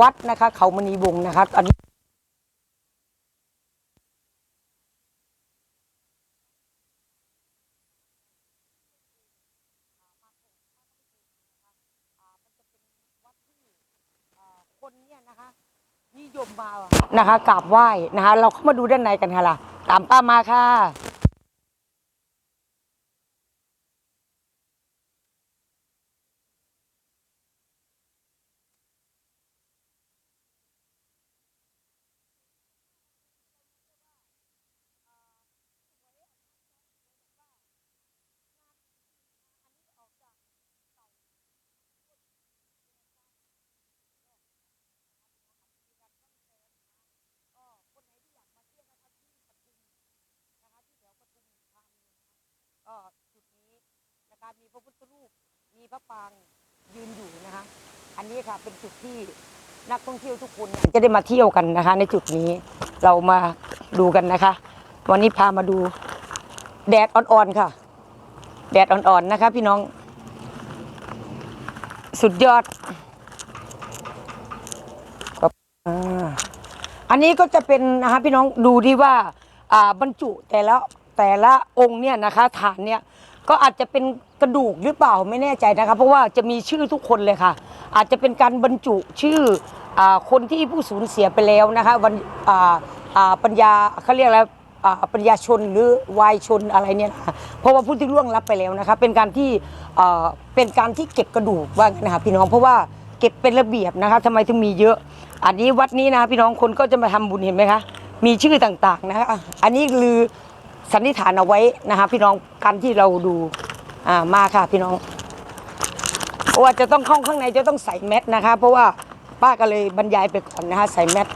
วัดนะคะ เขามณีวงศ์นะคะอันนี้คนเนี่ยนะคะนิยมมานะคะกราบไหว้นะคะ เราเข้ามาดูด้านในกันค่ะล่ะ ตามป้ามาค่ะ มีพระพุทธรูป มีพระปางยืนอยู่นะคะ อันนี้ค่ะเป็นจุดที่นักท่องเที่ยวทุกคนจะได้มาเที่ยวกันนะคะ ในจุดนี้เรามาดูกันนะคะ วันนี้พามาดูแดดอ่อนๆค่ะ แดดอ่อนๆนะคะ พี่น้อง สุดยอดก็อ่าอันนี้ก็จะเป็นนะคะพี่น้องดูดีว่าอ่าบรรจุแต่ละแต่ละองค์เนี่ยนะคะฐานเนี่ย ก็อาจจะเป็นกระดูกหรือเปล่าไม่แน่ใจนะคะเพราะว่าจะมีชื่อทุกคนเลยค่ะ อาจจะเป็นการบรรจุชื่ออาคนที่ผู้สูญเสียไปแล้วนะคะวันอ่าอ่าปัญญาเขาเรียกอะไรอ่าปัญญาชนหรือวายชนอะไรเนี่ยนะคะเพราะว่าผู้ที่ล่วงลับไปแล้วนะคะเป็นการที่อ่าเป็นการที่เก็บกระดูกว่างั้นนะคะพี่น้องเพราะว่าเก็บเป็นระเบียบนะคะทำไมถึงมีเยอะ อันนี้วัดนี้นะคะพี่น้องคนก็จะมาทำบุญเห็นไหมคะมีชื่อต่างๆนะคะอะอันนี้ลือ สันนิษฐานเอาไว้นะคะพี่น้องการที่เราดูอ่ามาค่ะพี่น้องเพราะว่าจะต้องเข้าข้างในจะต้องใส่แมสนะคะ เพราะว่าป้าก็เลยบรรยายไปก่อนนะคะใส่แมส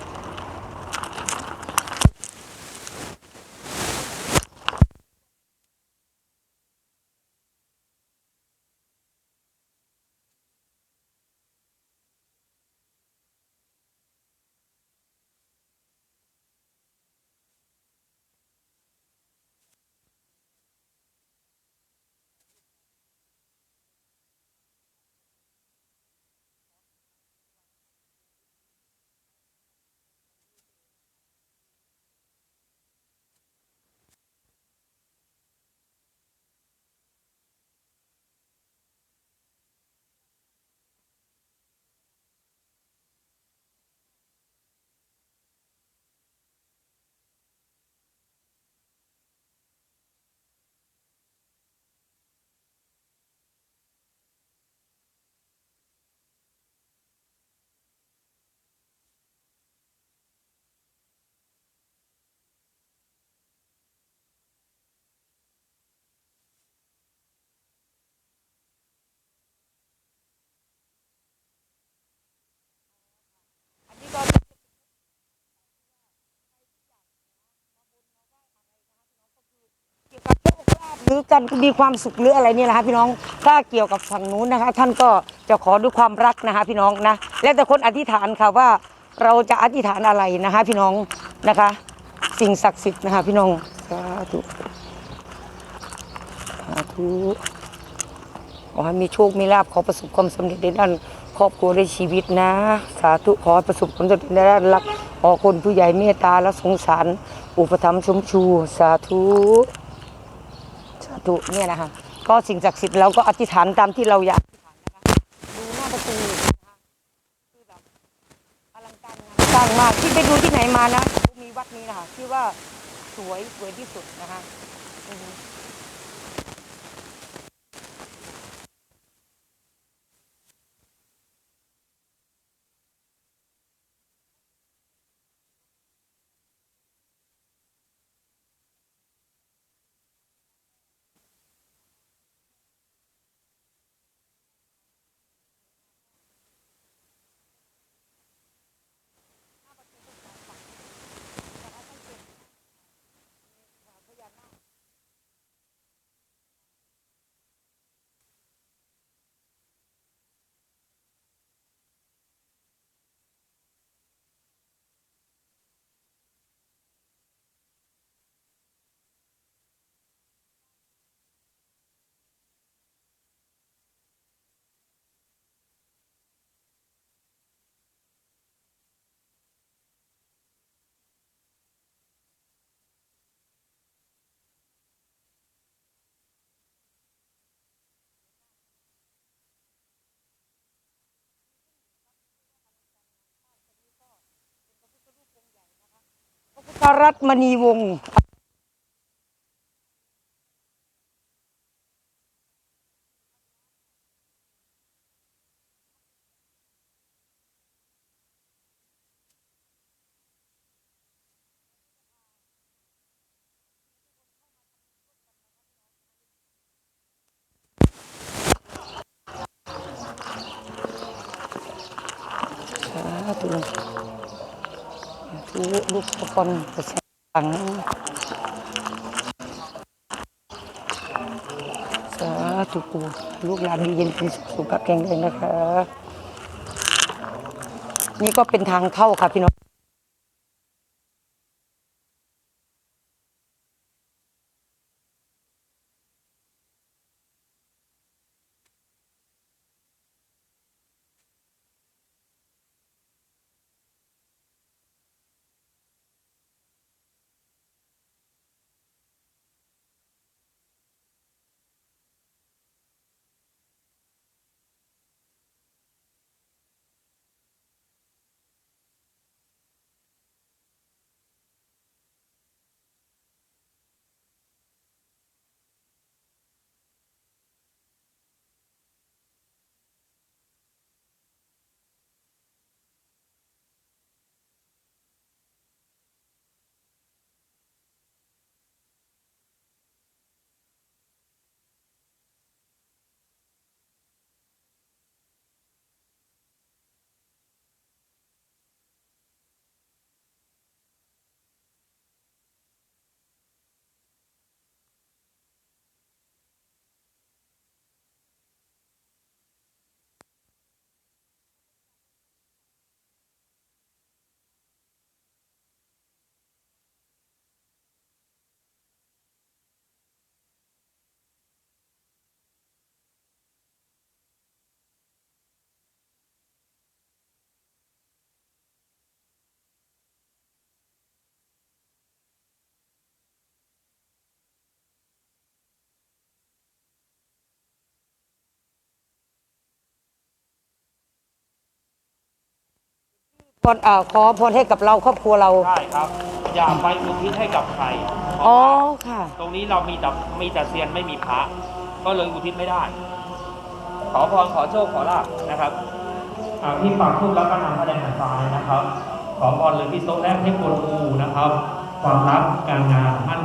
รือการมีความสุขหรืออะไรเนี่ยนะคะพี่น้องถ้าเกี่ยวกับฝั่งนู้นนะคะ ท่านก็จะขอด้วยความรักนะคะพี่น้องนะแล้วแต่คนอธิษฐานค่ะว่าเราจะอธิษฐานอะไรนะคะ พี่น้องนะคะ สิ่งศักดิ์สิทธิ์นะคะพี่น้องสาธุสาธุขอให้มีโชค มีลาภขอประสบความสำเร็จในด้านครอบครัวในชีวิตนะ สาธุขอประสบความสำเร็จในด้านรักขอคนผู้ใหญ่เมตตาและสงสาร อุปถัมภ์ชมชู สาธุ ธุเนี่ยนะคะก็สิ่งศักดิ์สิทธิ์เราก็อธิษฐานตามที่เราอยากอธิษฐานนะคะดูหน้าประตูนะคะคือแบบอลังการงานสร้างมากที่ไปดูที่ไหนมานะมีวัดนี้นะคะที่ว่าสวยสวยที่สุดนะคะ รัตมณีวงศ์ ลูกสะพอนกระแสฝังสาธุปูลูกหลานดีเย็นเป็นสุขสุขภาพแข็งแรงนะคะ นี่ก็เป็นทางเข้าค่ะพี่น้อง พรอ่าขอพรให้กับเราครอบครัวเรา ใช่ครับ อย่าไปอุทิศให้กับใครเพอ๋อราะว่าค่ะ ตรงนี้เรามีแต่มีแต่เซียนไม่มีพระ ก็เลยอุทิศไม่ได้ ขอพรขอโชคขอลาบนะครับอ่าที่ปากทูบแล้วก็นำพระแดงหันฟ้าเลยนะครับ ขอพรเลยที่โต๊ะแรกให้กวนอูนะครับ ความรักการงานมั่น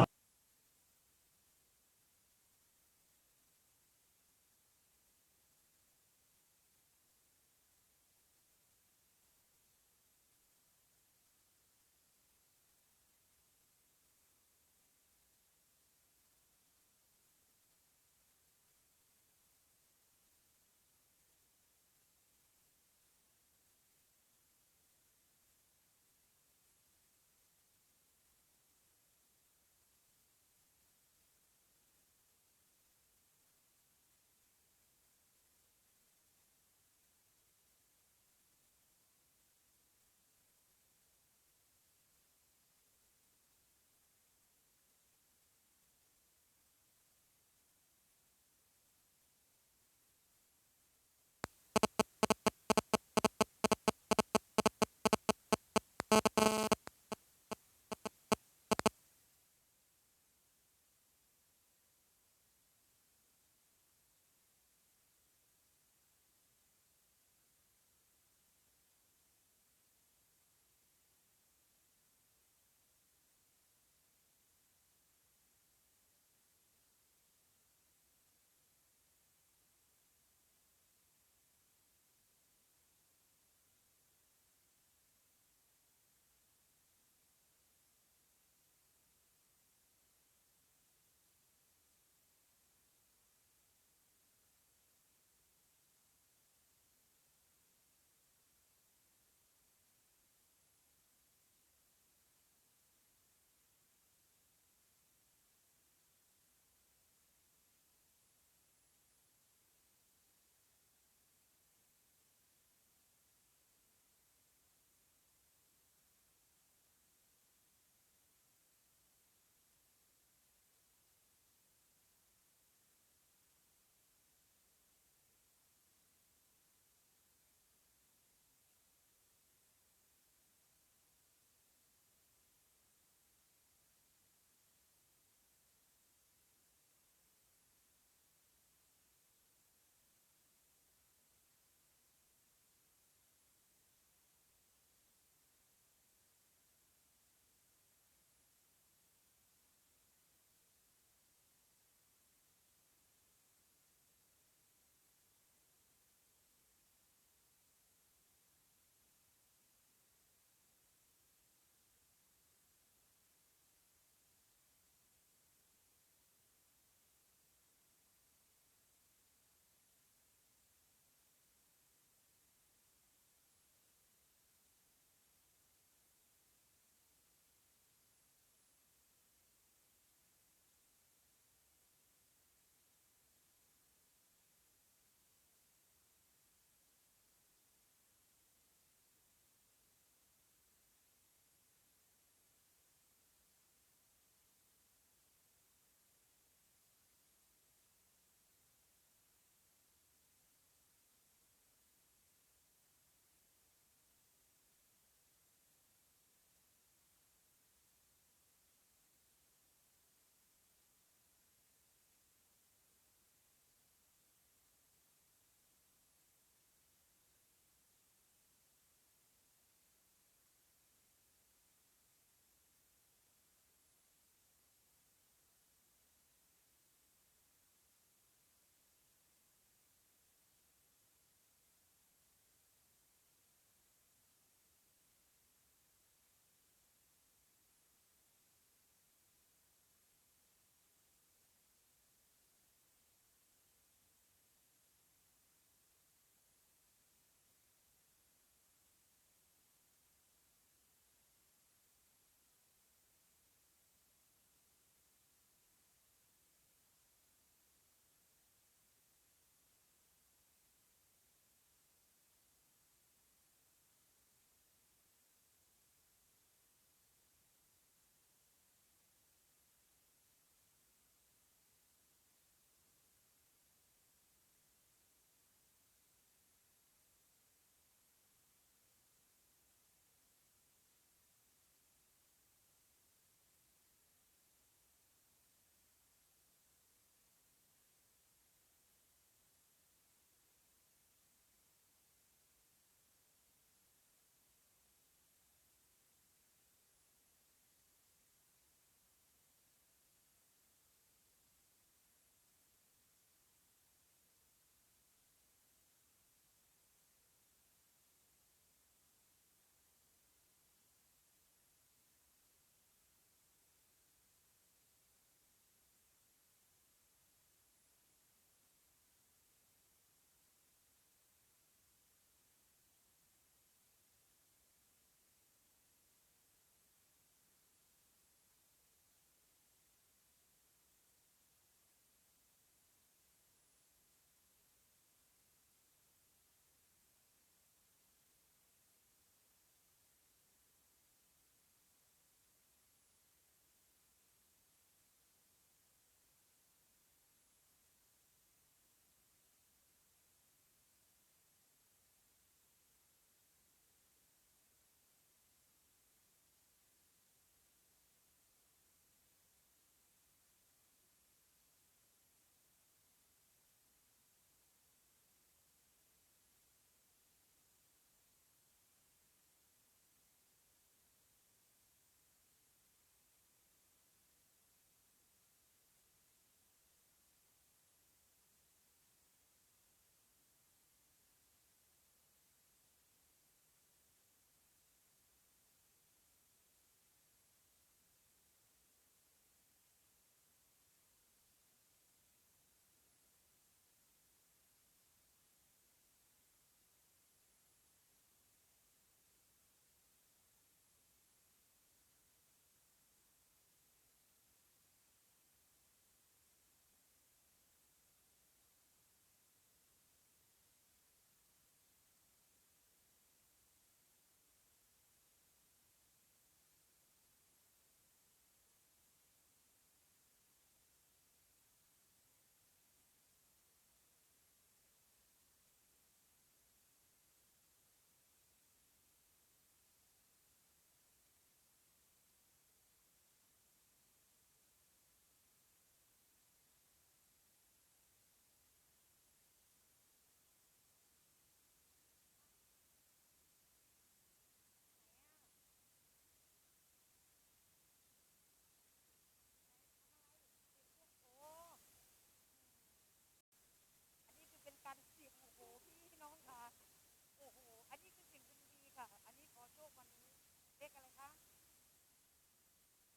เลขอะไรคะ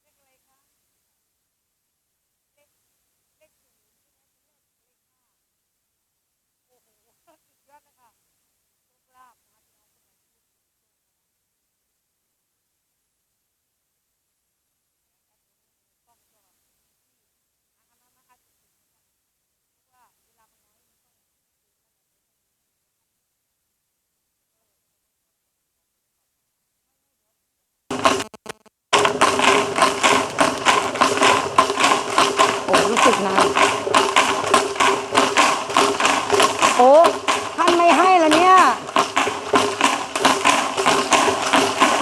เลขอะไรคะ เลขเลขศูนย์ใช่ไหมเลขห้าโอ้โห สุดยอดนะคะโชคลาภนะคะพี่น้องคนไหนที่มีโชคนะคะต้องก็ที่มามามาอาจจะถึงนะคะเพราะว่าเวลามันน้อยมันต้องถึงนั่นแหละ โอ้รู้สึกนานโอ้ท่านไม่ให้ละเนี่ย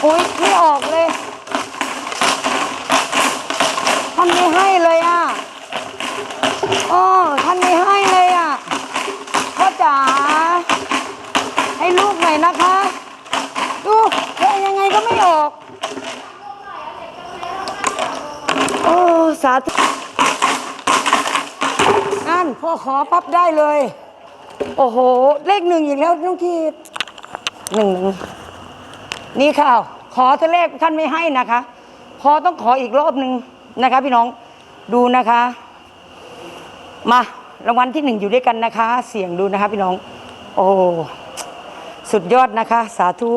โอ้ยไม่ออกเลย ท่านไม่ให้เลยอะอ๋อท่านไม่ให้เลยอะพ่อจ๋าให้ลูกหน่อยนะคะ ดูเฮ้ยยังไงก็ไม่ออก โอ้ สาธุอันพ่อขอปั๊บได้เลย โอ้โห เลขหนึ่งอีกแล้วน้องกีดหนึ่งนี่ค่ะ ขอท่าเลขท่านไม่ให้นะคะ พอต้องขออีกรอบหนึ่งนะคะ พี่น้องดูนะคะ มารางวัลที่หนึ่งอยู่ด้วยกันนะคะ เสี่ยงดูนะคะ พี่น้อง โอ้สุดยอดนะคะ สาธุ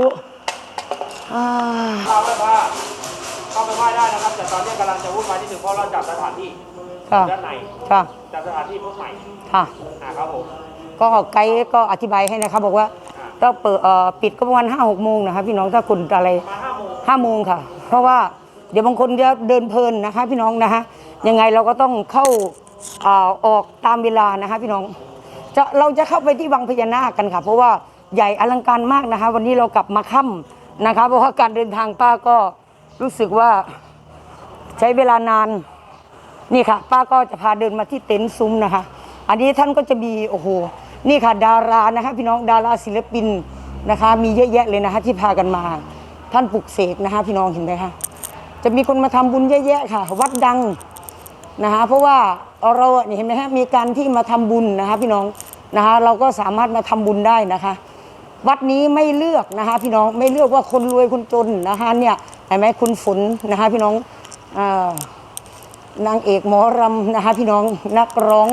อ่า เข้าไปว่าเข้าไปไหว้ได้นะครับ แต่ตอนนี้กำลังจะวุ่นวายนิดหนึ่งเพราะเราจัดสถานที่ค่ะด้านในค่ะจัดสถานที่พวกใหม่ค่ะ นะครับผมก็ไกด์ก็อธิบายให้นะครับบอกว่าก็เปิดเอ่อปิดก็ประมาณห้าหกโมงนะครับพี่น้องถ้าคุณอะไรมาห้าโมงห้าโมงค่ะ เพราะว่าเดี๋ยวบางคนจะเดินเพลินนะคะ พี่น้องนะคะยังไงเราก็ต้องเข้าเอ่อออกตามเวลานะคะพี่น้องจะเราจะเข้าไปที่วังพญานาคกันค่ะ เพราะว่าใหญ่อลังการมากนะคะ วันนี้เรากลับมาค่ำนะคะ เพราะว่าการเดินทางป้าก็ รู้สึกว่าใช้เวลานานนี่ค่ะ ป้าก็จะพาเดินมาที่เต็นท์ซุ้มนะคะ อันนี้ท่านก็จะมีโอ้โหนี่ค่ะ ดารานะคะ พี่น้องดาราศิลปินนะคะ มีเยอะแยะเลยนะคะ ที่พากันมา ท่านปลุกเสกนะคะ พี่น้องเห็นไหมคะจะมีคนมาทำบุญเยอะแยะค่ะ วัดดังนะคะเพราะว่าเราเนี่ยเห็นไหมฮะมีการที่มาทำบุญนะคะ พี่น้องนะคะ เราก็สามารถมาทำบุญได้นะคะ วัดนี้ไม่เลือกนะคะ พี่น้องไม่เลือกว่าคนรวยคนจนนะคะเนี่ย เห็นไหมคุณฝนนะคะพี่น้องอนางเอกหมอรำนะคะพี่น้องนักร้อง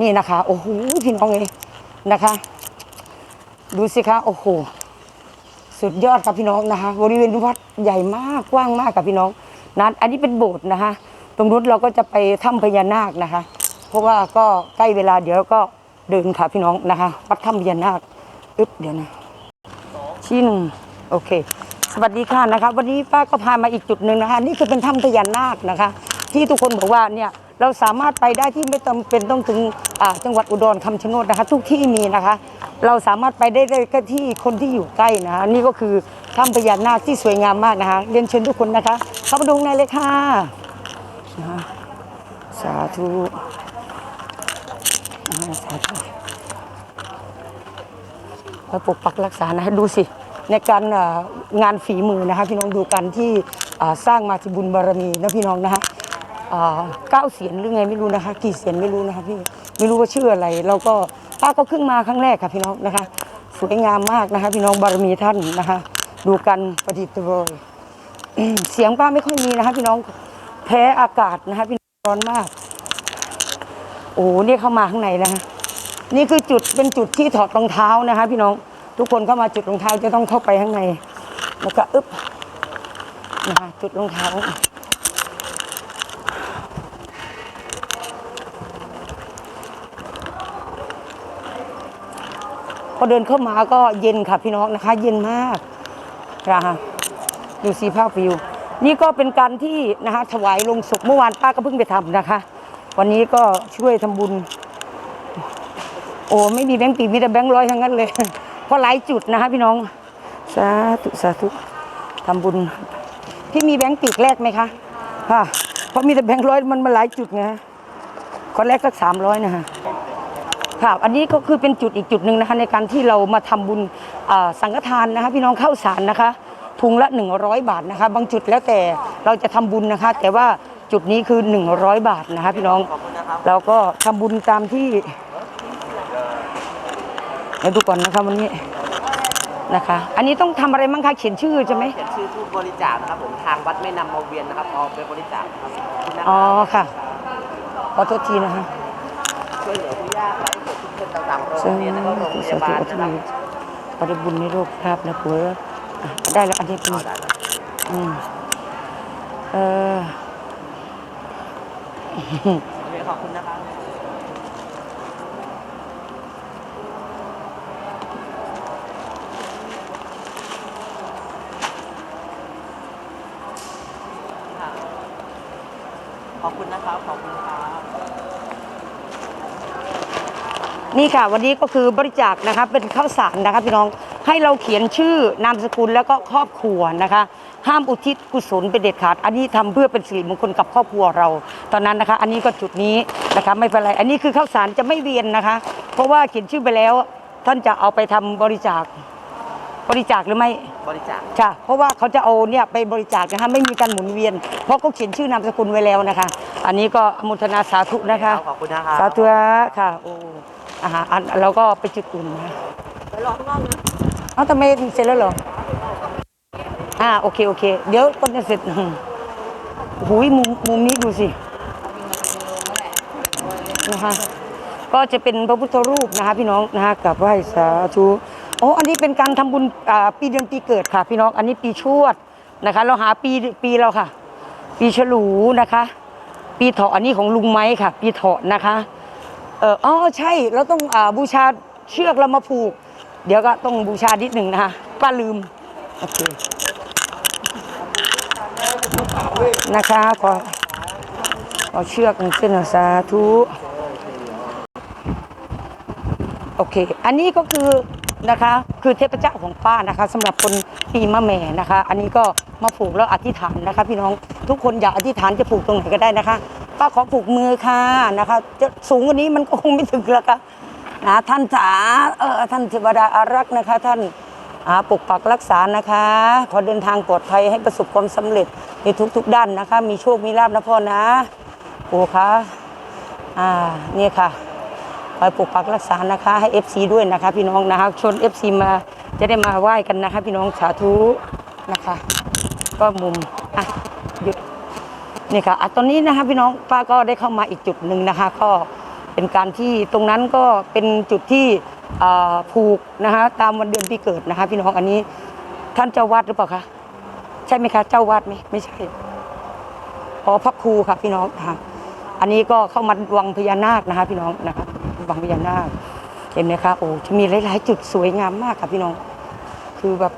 นี่นะคะโอ้โหพี่น้องเลยนะคะ ดูสิคะโอ้โหสุดยอดครับพี่น้องนะคะ บริเวณวัดใหญ่มากกว้างมากกับพี่น้องนั้นอันนี้เป็นโบสถ์นะคะ ตรงนู้นเราก็จะไปถ้ำพญานาคนะคะ เพราะว่าก็ใกล้เวลาเดี๋ยวก็เดินค่ะพี่น้องนะคะ วัดถ้ำพญานาคอึ๊บเดี๋ยวนะชิ้นงโอเค สวัสดีค่ะนะคะวันนี้ป้าก็พามาอีกจุดหนึ่งนะคะ นี่คือเป็นถ้ำพญานาคนะคะ ที่ทุกคนบอกว่าเนี่ยเราสามารถไปได้ที่ไม่จำเป็นต้องถึงอ่าจังหวัดอุดรคำชะโนดนะคะ ทุกที่มีนะคะ เราสามารถไปได้ได้แค่ที่คนที่อยู่ใกล้นะคะ นี่ก็คือถ้ำพญานาคที่สวยงามมากนะคะ เรียนเชิญทุกคนนะคะ เข้ามาดูในเลยค่ะสาธุสาธุคอยปกปักรักษานะดูสิ ในการงานฝีมือนะคะพี่น้องดูกันที่สร้างมาที่บุญบารมีนะพี่น้องนะคะเก้าเสียนหรือไงไม่รู้นะคะ กี่เสียนไม่รู้นะคะพี่ไม่รู้ว่าชื่ออะไร เราก็ป้าก็เพิ่งมาครั้งแรกค่ะพี่น้องนะคะ สวยงามมากนะคะ พี่น้องบารมีท่านนะคะ ดูกันประดิษฐ์โรยเสียงป้าไม่ค่อยมีนะคะ พี่น้องแพ้อากาศนะคะพี่น้องร้อนมาก โอ้โหเนี่ยเข้ามาข้างในนะคะนี่คือจุดเป็นจุดที่ถอดรองเท้านะคะ พี่น้อง ทุกคนเข้ามาจุดรองเท้าจะต้องเข้าไปข้างใน แล้วก็อึ๊บนะคะจุดรองเท้าพอเดินเข้ามาก็เย็นค่ะพี่น้องนะคะ เย็นมากนะคะดูสีภาพวิว นี่ก็เป็นการที่นะคะถวายลงศพเมื่อวานป้าก็เพิ่งไปทำนะคะ วันนี้ก็ช่วยทำบุญ โอ้ไม่มีแบงค์ปีมีแต่แบงค์ร้อยทั้งนั้นเลย เพราะหลายจุดนะคะพี่น้อง สาธุสาธุทำบุญ พี่มีแบงค์ปีกแรกไหมคะค่ะเพราะมีแต่แบงค์ร้อยมันมาหลายจุดไงคนแรกสักสามร้อยนะคะค่ะอันนี้ก็คือเป็นจุดอีกจุดหนึ่งนะคะในการที่เรามาทำบุญสังฆทานนะคะ พี่น้องเข้าสารนะคะถุงละ 100 บาทนะคะ บางจุดแล้วแต่เราจะทำบุญนะคะ แต่ว่าจุดนี้คือ 100 บาทนะคะ พี่น้องเราก็ทำบุญตามที่ เดี๋ยวดูก่อนนะครับวันนี้นะคะ อันนี้ต้องทำอะไรบ้างคะเขียนชื่อใช่ไหมเขียนชื่อผู้บริจาคนะครับผมทางวัดไม่นำมาเวียนนะครับเอาไปบริจาคครับขอบคุณนะคอ๋อรับค่ะขอโทษทีนะคะช่วยเหลือผู้ยากไร้เกิดทุกข์ต่างๆโรงซึ่งเรียนและก็โรงพสายาธุบาลที่นะครับปฏิบุญในโลกภาพนะผัวอะได้แล้วอันนี้เป็นเอาได้แล้วอืมเออโอเคขอบคุณนะครั อบคุณนะครับขอบคุณครับนี่ค่ะ วันนี้ก็คือบริจาคนะคะเป็นข้าวสารนะคะพี่น้องให้เราเขียนชื่อนามสกุลแล้วก็ครอบครัวนะคะ ห้ามอุทิศกุศลเป็นเด็ดขาด อันนี้ทำเพื่อเป็นสิริมงคลกับครอบครัวเรา ตอนนั้นนะคะ อันนี้ก็จุดนี้นะคะไม่เป็นไร อันนี้คือข้าวสารจะไม่เวียนนะคะ เพราะว่าเขียนชื่อไปแล้ว ท่านจะเอาไปทำบริจาค บริจาคหรือไม่บริจาคค่ะ เพราะว่าเขาจะเอาเนี่ยไปบริจาคนะคะไม่มีการหมุนเวียน เพราะเขาเขียนชื่อนามสกุลไว้แล้วนะคะ อันนี้ก็อนุโมทนาสาธุนะคะ ขอบคุณนะครับสาธุค่ะโอ้อาหารอันเราก็ไปจุดอุ่นนะไปรอข้างนอกนะเอ้าทำไมเสร็จแล้วเหรออ่าโอเคโอเค เดี๋ยวก็จะเสร็จอืมหูยมุมมุมนี้ดูสินะคะก็จะเป็นพระพุทธรูปนะคะ พี่น้องนะคะกับไหว้สาธุ โอ้อันนี้เป็นการทำบุญปีเดือนปีเกิดค่ะ พี่น้องอันนี้ปีชวดนะคะ เราหาปีปีเราค่ะ ปีฉลูนะคะ ปีเถาะอันนี้ของลุงไม้ค่ะ ปีเถาะนะคะเอออ๋อใช่เราต้องอบูชาเชือกเรามาผูก เดี๋ยวก็ต้องบูชานิดหนึ่งนะคะป้าลืมโอเคนะคะขอขอเชือกหนึ่งเส้นสาธุโอเค อันนี้ก็คือ นะคะ คือเทพเจ้าของป้านะคะสำหรับคนปีมะแม่นะคะ อันนี้ก็มาผูกแล้วอธิษฐานนะคะ พี่น้องทุกคนอยากอธิษฐานจะผูกตรงไหนก็ได้นะคะป้าขอผูกมือค่ะนะคะ จะสูงกว่านี้มันก็คงไม่ถึงแล้วค่ะนะท่านจ๋าเออท่านเทวดาอารักษ์นะคะ ท่านปกปักรักษานะคะ ขอเดินทางปลอดภัยให้ประสบความสำเร็จในทุก ๆ ด้านนะคะ มีโชคมีลาบนะพ่อนะโอ้คะอ่าเนี่ยค่ะ คอยปกปักรักษานะคะ ให้ FC ด้วยนะคะ พี่น้องนะคะชน FC มาจะได้มาไหว้กันนะคะ พี่น้องสาธุนะคะ ก็มุมอะหยุดนี่ค่ะอะตอนนี้นะคะ พี่น้องป้าก็ได้เข้ามาอีกจุดหนึ่งนะคะ ก็เป็นการที่ตรงนั้นก็เป็นจุดที่ผูกนะคะตามวันเดือนปีเกิดนะคะ พี่น้องอันนี้ท่านเจ้าวาดหรือเปล่าคะใช่ไหมคะ เจ้าวาดไหมไม่ใช่อ๋อพระครูค่ะพี่น้องค่ะ อันนี้ก็เข้ามาวังพญานาคนะคะ พี่น้องนะคะ วังพญานาคเห็นไหมคะโอ้จะมีหลายๆ จุดสวยงามมากค่ะพี่น้อง คือแบบ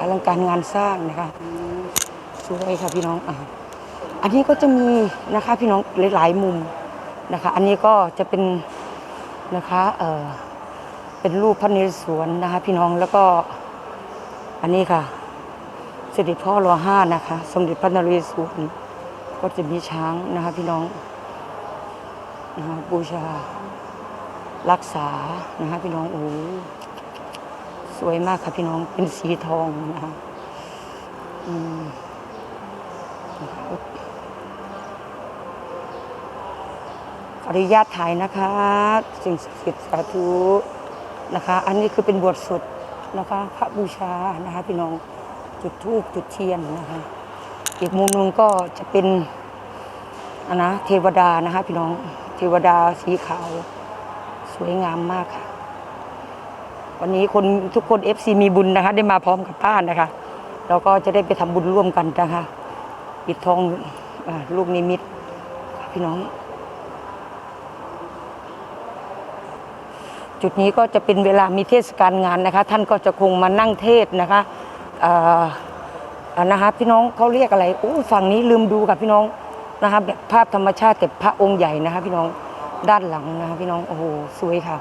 อลังการงานสร้างนะคะสวยค่ะพี่น้องอะอันนี้ก็จะมีนะคะพี่น้องหลายๆมุมนะคะ อันนี้ก็จะเป็นนะคะเออเป็นรูปพระนเรศวรนะคะ พี่น้องแล้วก็อันนี้ค่ะเสด็จพ่อรอห้านะคะ สมเด็จพระนเรศวรก็จะมีช้างนะคะ พี่น้องนะคะบูชา รักษานะคะพี่น้องโอ้สวยมากค่ะพี่น้องเป็นสีทองนะคะอืมขออนุญาตถ่ายนะคะ สิ่งศักดิ์สิทธิ์สาธุนะคะ อันนี้คือเป็นบทสวดนะคะ พระบูชานะคะพี่น้องจุดธูปจุดเทียนนะคะ อีกมุมหนึงก็จะเป็นอันนะเทวดานะคะพี่น้องเทวดาสีขาว วยงามมากค่ะ วันนี้คนทุกคน FC มีบุญนะคะ ได้มาพร้อมกับป้านะคะ เราก็จะได้ไปทำบุญร่วมกันนะคะปิดทองอลูกนิมิตพี่น้อง จุดนี้ก็จะเป็นเวลามีเทศกาลงานนะคะ ท่านก็จะคงมานั่งเทศนะคะนะคะพี่น้องเขาเรียกอะไรโอ้ฝั่งนี้ลืมดูค่ะพี่น้องนะคะแบบภาพธรรมชาติแต่พระองค์ใหญ่นะคะพี่น้อง ด้านหลังนะคะพี่น้อง โอ้โห สวยค่ะ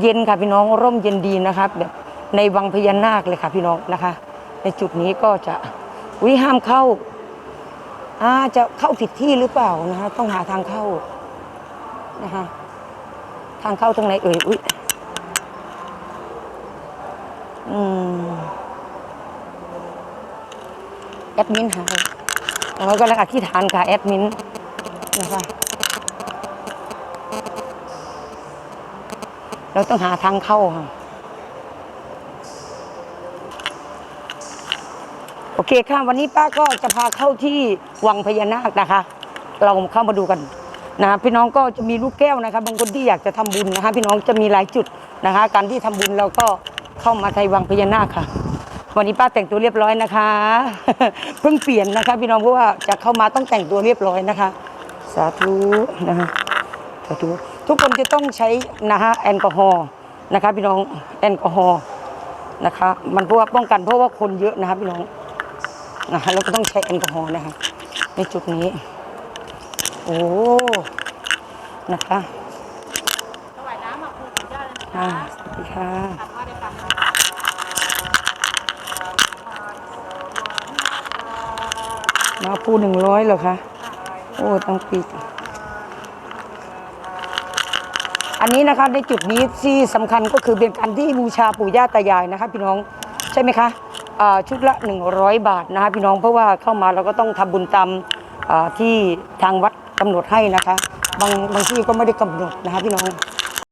เย็นค่ะพี่น้อง ร่มเย็นดีนะคะแบบในวังพญานาคเลยค่ะพี่น้องนะคะ ในจุดนี้ก็จะวิห้ามเข้าอาจะเข้าผิดที่หรือเปล่านะคะ ต้องหาทางเข้านะคะ ทางเข้าตรงไหนเอ่ย อุ้ยอืมแอดมินหายเรากำลังอธิษฐานค่ะแอดมิน นะคะ เราต้องหาทางเข้าค่ะ โอเคค่ะ วันนี้ป้าก็จะพาเข้าที่วังพญานาคนะคะ เราเข้ามาดูกันนะพี่น้องก็จะมีลูกแก้วนะคะบางคนที่อยากจะทำบุญนะคะ พี่น้องจะมีหลายจุดนะคะ การที่ทำบุญเราก็เข้ามาไทยวังพญานาคค่ะ วันนี้ป้าแต่งตัวเรียบร้อยนะคะ เพิ่งเปลี่ยนนะคะ พี่น้องเพราะว่าจะเข้ามาต้องแต่งตัวเรียบร้อยนะคะ สาธุนะคะสาธุทุกคนจะต้องใช้นะคะแอลกอฮอล์นะคะพี่น้องแอลกอฮอล์นะคะมันเพราะว่าป้องกันเพราะว่าคนเยอะนะคะพี่น้องนะคะเราก็ต้องใช้แอลกอฮอล์นะคะในจุดนี้ โอ้นะคะถวายน้ำมาครูสุดยอดเลยนะอ่าคะสวัสดีค่ะทำมาได้ฟังนะมาพูหนึ่งร้อยเหรอคะ โอ้ต้องปิด อันนี้นะคะในจุดนี้ที่สำคัญก็คือเป็นการที่บูชาปู่ย่าตายายนะคะ พี่น้องใช่ไหมคะชุดละ 100 บาทนะคะพี่น้องเพราะว่าเข้ามาเราก็ต้องทำบุญตามที่ทางวัดกำหนดให้นะคะ บางบางที่ก็ไม่ได้กำหนดนะคะพี่น้อง